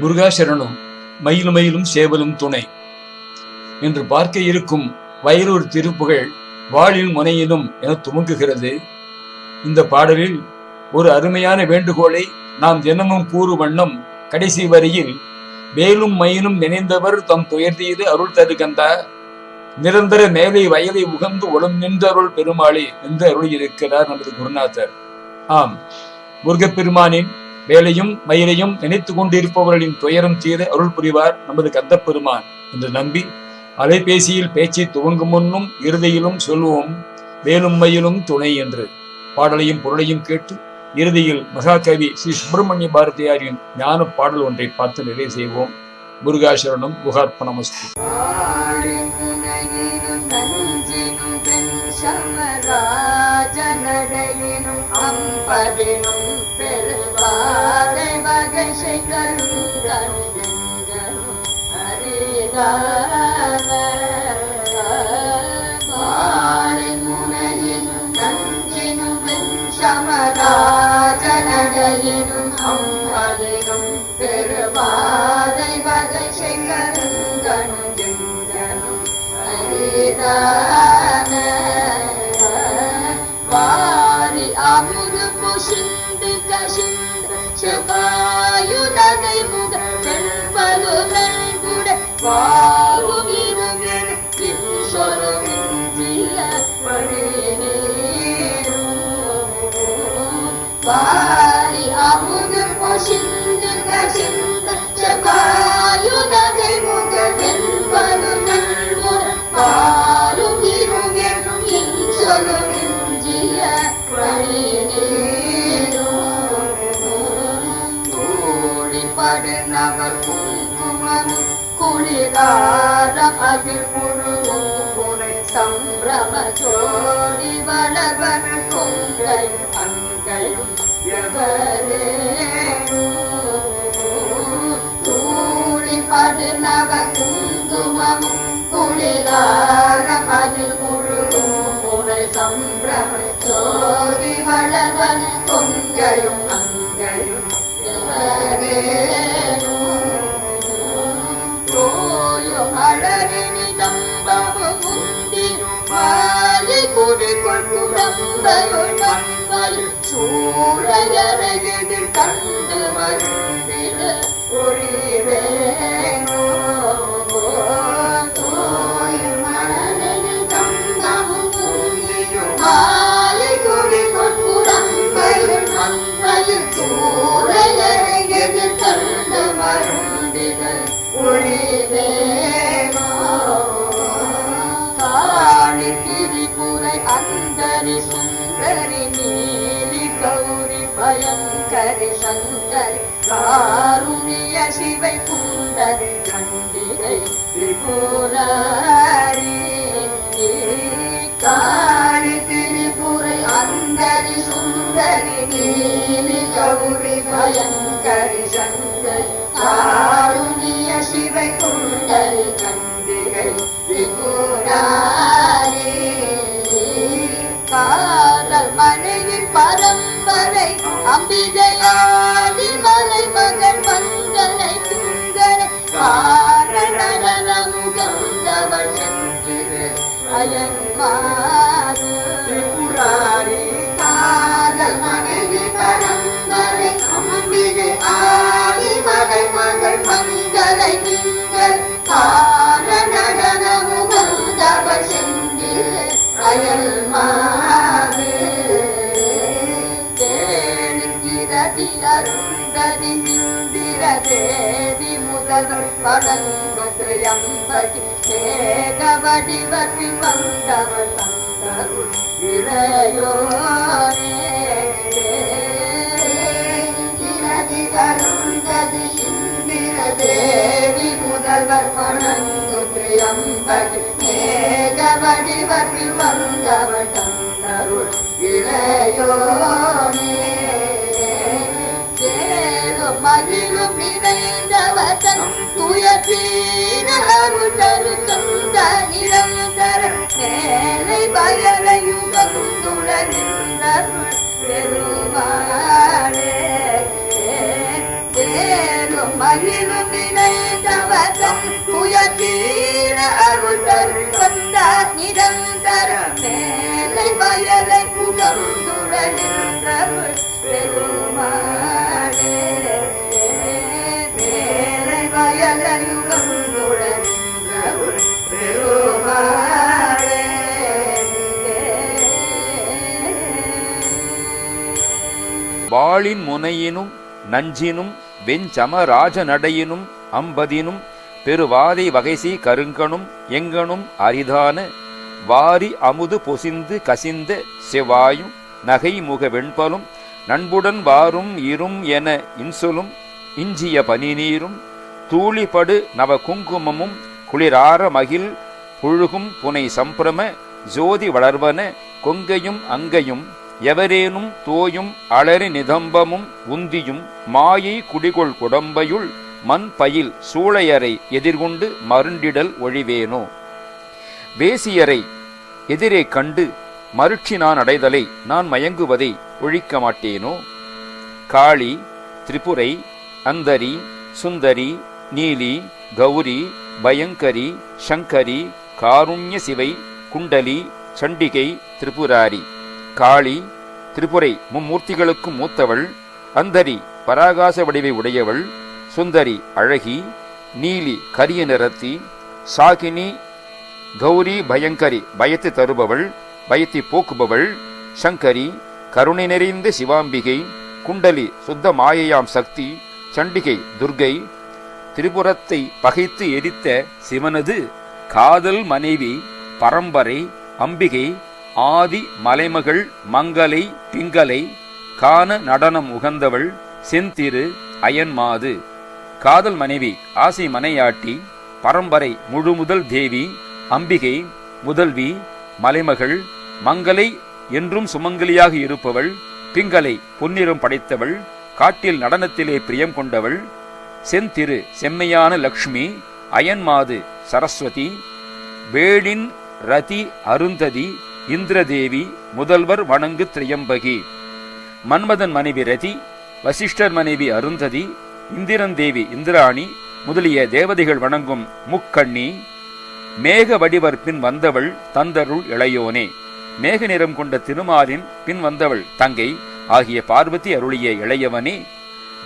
முருகாசரணம் மயிலும் மயிலும் சேவலும் துணை. என்று பார்க்க இருக்கும் வயலூர் திருப்புகழ் வாழில் முனையிலும் என துவங்குகிறது. இந்த பாடலில் ஒரு அருமையான வேண்டுகோளை நாம் தினமும் கூறு வண்ணம் கடைசி வரியில் வேலும் மயிலும் நினைந்தவர் தம் துயர்தீது அருள் தருகந்தா நிரந்தர மேலை வயலை உகந்து ஒளம் நின்றருள் பெருமாளே என்று அருளியிருக்கிறார் நமது குருநாதர். ஆம் முருகப்பெருமானின் வேலையும் மயிலையும் நினைத்து கொண்டிருப்பவர்களின் துயரம் தீர அருள் புரிவார் நமது கந்த பெருமான் என்று நம்பி அலைபேசியில் பேச்சை துவங்கும் முன்னும் இறுதியிலும் சொல்வோம் வேலும் மயிலும் துணை என்று. பாடலையும் பொருளையும் கேட்டு இறுதியில் மகாகவி ஸ்ரீ சுப்பிரமணிய பாரதியாரின் ஞான பாடல் ஒன்றை பார்த்து நிறைவு செய்வோம். முருகாசரணம் குகார்ப்பணமஸ்து அம்பதினும் பெருவாதை வகை கருங்கரும் அரிதான ஆழிமுனையினும் நஞ்சினும் பெண் சமராஜனடையினும் அம்பதினும் பெருவாதை வகை கருங்கரும் அரிதான வாரி அமுது புசிந்து கசிந்து செவ்வாயுதகை முக செல்வலு நல்குட வாரும் அமுது புசிந்து கசிந்து படுநவர் குங்குமம் குளிராரம் அதில் முழுதும் புனை சம்பிரம சோழி வளவன கொங்கையும் அங்கையும் தூளி படுநவ குங்குமமும் குளிராரம் அதில் முழுதும் புனை சம்பிரம சோழி வளவன கொங்கையும் சூழையறையில் கண்டு வருந்திட ஒளிவேனோ திரிபுரை அந்தரி சுந்தரி நீலி கௌரி பயங்கரி சங்கரி காருணிய சிவை குண்டரி கண்டிரை திரிபுராரி. காளி திரிபுரை அந்தரி சுந்தரி நீலி கௌரி பயங்கரி சங்கரி காருணிய சிவை குண்டரி கண்டுகள் திரிபுராரி இந்திர தேவி முதல்வர் படங்கொன்று எம்படி ஏக வடிவத்தில் வந்தவர் தந்தருள் இளையோனே அருந்ததி இந்திர தேவி முதல்வர் பணங்குன்று எம்படி ஏக வடிவத்தில் வந்தவர் தந்தருள் இளையோனே சேரும் மகிழும் நிறைந்தவதன் துயத்தீர அருளரு தந்த நிரந்தர மேலை வயலையும் வந்துளரிந்தருள் பெருமாளே. மகிழ மகிழும் நினைந்தவசம் துயதீர அருள் தரும் நிரந்தர மேலை பயலை புகழ்ந்துட நின்றருள் பெருமாளே பெருமாளே. வாளின் முனையினும் நஞ்சினும் வெஞ்சமராஜ நடையினும் அம்பதினும் பெருவாதை வகைசி கருங்கனும் எங்கனும் அரிதான வாரி அமுது பொசிந்து கசிந்த செவ்வாயும் நகை முக வெண்பலும் நண்புடன் வாரும் இரும் என இன்சொலும் இஞ்சிய பனிநீரும் தூளிபடு நவ குங்குமமும் குளிரார மகிழ் புழுகும் புனை சம்பிரம ஜோதி வளர்வன கொங்கையும் அங்கையும் எவரேனும் தோயும் அலறி நிதம்பமும் உந்தியும் மாயை குடிகொள் குடம்பையுள் மண் பயில் சூளையரை எதிர்கொண்டு மருண்டிடல் ஒழிவேனோ? வேசியரை எதிரே கண்டு மருட்சி நான் அடைதலை நான் மயங்குவதை ஒழிக்க மாட்டேனோ காளி திரிபுரை அந்தரி சுந்தரி நீலி கௌரி பயங்கரி சங்கரி காருண்ய சிவை குண்டலி சண்டிகை திரிபுராரி. காளி திரிபுரை மும்மூர்த்திகளுக்கும் மூத்தவள் அந்தரி பராகாச வடிவை உடையவள் சுந்தரி அழகி நீலி கரிய நிறத்தி சாகினி கௌரி பயங்கரி பயத்தை தருபவள் பயத்தை போக்குபவள் சங்கரி கருணை நிறைந்த சிவாம்பிகை குண்டலி சுத்த மாயையாம் சக்தி சண்டிகை துர்கை திரிபுரத்தை பகைத்து எரித்த சிவனது காதல் மனைவி பரம்பரை அம்பிகை ஆதி மலைமகள் மங்கலை பிங்கலை காண நடனம் உகந்தவள் செந்திரு அயன்மாது. காதல் மனைவி ஆசை மனையாட்டி பரம்பரை முழுமுதல் தேவி அம்பிகை முதல்வி மலைமகள் மங்கலை என்றும் சுமங்கலியாக இருப்பவள் பிங்களை பொன்னிறம் படைத்தவள் காட்டில் நடனத்திலே பிரியம் கொண்டவள் செந்திரு செம்மையான லக்ஷ்மி அயன்மாது சரஸ்வதி வேடின் ரதி அருந்ததி இந்திரதேவி முதல்வர் வணங்கு திரியம்பகி மன்மதன் மனைவி ரதி வசிஷ்டர் மனைவி அருந்ததி இந்திரன் தேவி இந்திராணி முதலிய தேவதைகள் வணங்கும் முக்கண்ணி மேக வடிவர் பின் வந்தவள் தந்தருள் இளையோனே. மேக நிறம் கொண்ட திருமாலின் பின் வந்தவள் தங்கை ஆகிய பார்வதி அருளிய இளையவனே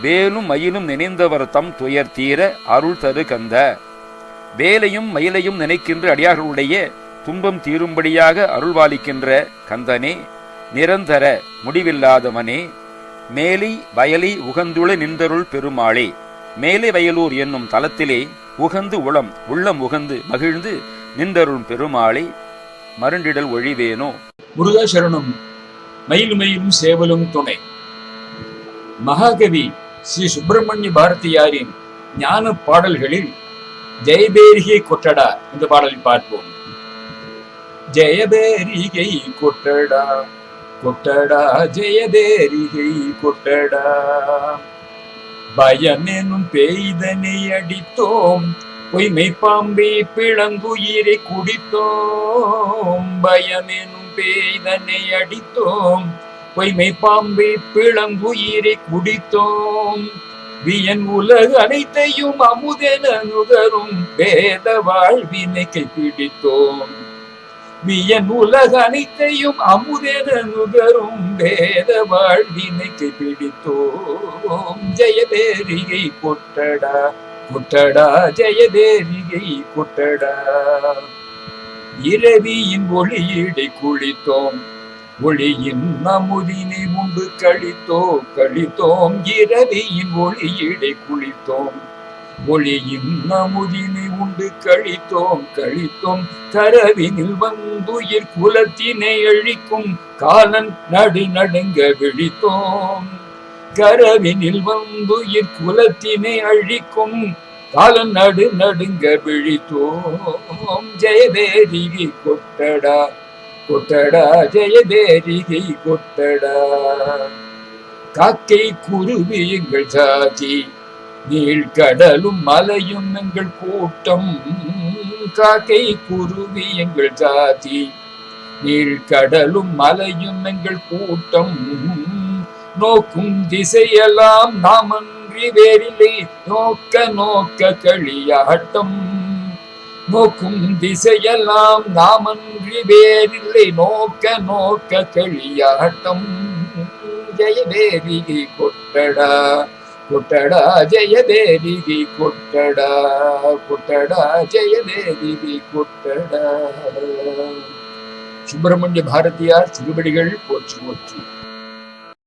வேலும் மயிலும் நினைந்தவர் தம் துயர் தீர அருள் தரு கந்த. வேலையும் மயிலையும் நினைக்கின்ற அடியார்களுடைய துன்பம் தீரும்படியாக அருள்வாளிக்கின்ற கந்தனே நிரந்தர முடிவில்லாதவனே மேலை வயலை உகந்துள நின்றருள் பெருமாளே. மேலை வயலூர் என்னும் தலத்திலே உகந்து உளம் உள்ளம் உகந்து மகிழ்ந்து நின்றருள் பெருமாளே. மருண்டிடல் ஒழிவேனோ? முருகா சரணம் மயிலும் மயிலும் சேவலும் துணை. மகாகவி ஸ்ரீ சுப்பிரமணிய பாரதியாரின் ஞான பாடல்களில் ஜெயபேரிகை கொட்டடா இந்த பாடலை பார்ப்போம். ஜெயபேரிகை கொட்டடா கொட்டடா ஜெயபேரிகை கொட்டடா பயமெனும் பெய்தனை அடித்தோம் பொய்மை பாம்பை பிளங்குயிரை குடித்தோம் பயமெனும் பேய்தனை அடித்தோம். பொய்மை பாம்பை பிளங்குயிரை குடித்தோம். வியன் உலக அனைத்தையும் அமுதென நுகரும் வேத வாழ்வினை கைப்பிடித்தோம். வியன் உலக அனைத்தையும் அமுதென நுகரும் வேத வாழ்வினை கைப்பிடித்தோம். ஜெயபேரியை கொட்டடா கொட்டடா ஜெயபேரிகை கொட்டடா. இரவியின் ஒளியீடை குளித்தோம் ஒளியின் அமுதினை உண்டு கழித்தோம் கழித்தோம். இரவியின் ஒளியீடை குளித்தோம் ஒளியின் அமுதினை உண்டு கழித்தோம் கழித்தோம். கரவினில் வந்துயிர் குலத்தினை அழிக்கும் காலன் நடு நடுங்க விழித்தோம். கரவினில் வந்துயிர் குலத்தினை அழிக்கும். காலம் நடு நடுங்க விழித்தோம். ஜெயதேரிகை கொட்டடா கொட்டடா ஜெயதேரிகை கொட்டடா. காக்கை குருவி எங்கள் ஜாதி நீள் கடலும் மலையும் எங்கள் கூட்டம். காக்கை குருவி எங்கள் ஜாதி நீள் கடலும் மலையும் எங்கள் கூட்டம். நோக்கும் திசையெல்லாம் நாம் அன்றி வேறில்லை. நோக்க நோக்க களியாட்டம் நோக்கும் திசையெல்லாம் நாம் அன்றி வேறில்லை. நோக்க நோக்க களியாட்டம் ஜெயவேரிகை கொட்டடா கொட்டடா ஜெயவேரிகை கொட்டடா கொட்டடா ஜெயவேரிகை கொட்டடா. சுப்பிரமணிய பாரதியார் திருவடிகள் போற்றி போற்றி.